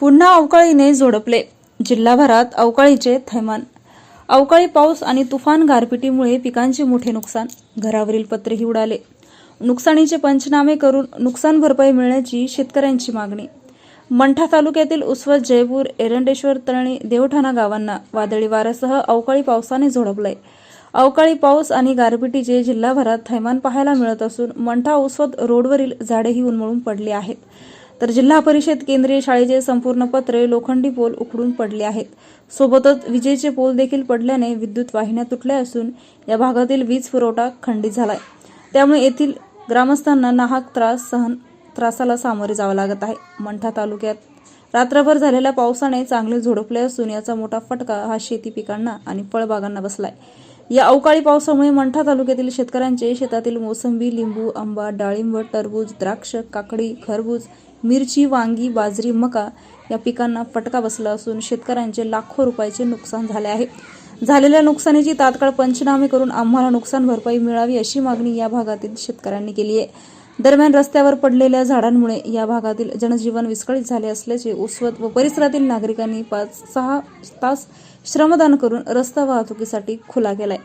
पुन्हा अवकाळीने झोडपले. जिल्हाभरात अवकाळीचे थैमान. अवकाळी पाऊस आणि तुफान गारपिटीमुळे पिकांचे मोठे नुकसान. घरावरील पत्रेही उडाले. नुकसानीचे पंचनामे करून नुकसान भरपाई मिळण्याची शेतकऱ्यांची मागणी. मंठा तालुक्यातील उस्वत जयपूर एरंडेश्वर तळणी देवठाणा गावांना वादळी वाऱ्यासह अवकाळी पावसाने झोडपलंय अवकाळी पाऊस आणि गारपिटीचे जिल्हाभरात थैमान पाहायला मिळत असून मंठा उसवत रोडवरील झाडेही उन्मळून पडली आहेत. तर जिल्हा परिषद केंद्रीय शाळेचे संपूर्ण पत्रे लोखंडी पोल उखडून पडले आहेत. सोबतच विजेचे पोल देखील पडल्याने विद्युत वाहिन्या तुटल्या असून या भागातील वीज पुरवठा खंडित झालाय. त्यामुळे येथील ग्रामस्थांना नाहक त्रास सहन त्रासाला सामोरे जावं लागत आहे. मंठा तालुक्यात रात्रभर झालेल्या पावसाने चांगले झोडपले असून याचा मोठा फटका हा शेती पिकांना आणि फळबागांना बसलाय. या अवकाळी पावसामुळे मंठा तालुक्यातील शेतकऱ्यांचे शेतातील मोसंबी लिंबू आंबा डाळिंब टरबूज द्राक्ष काकडी खरबूज मिरची वांगी बाजरी मका या पिकांना फटका बसला असून शेतकऱ्यांचे लाखो रुपयाचे नुकसान झाले आहे. झालेल्या नुकसानीची तात्काळ पंचनामे करून आम्हाला नुकसान भरपाई मिळावी अशी मागणी या भागातील शेतकऱ्यांनी केली आहे. दरम्यान रस्त्यावर पडलेल्या झाडांमुळे या भागातील जनजीवन विस्कळीत झाले असल्याचे उसवत व परिसरातील नागरिकांनी पाच सहा तास श्रमदान करून रस्ता वाहतुकीसाठी खुला केलाय.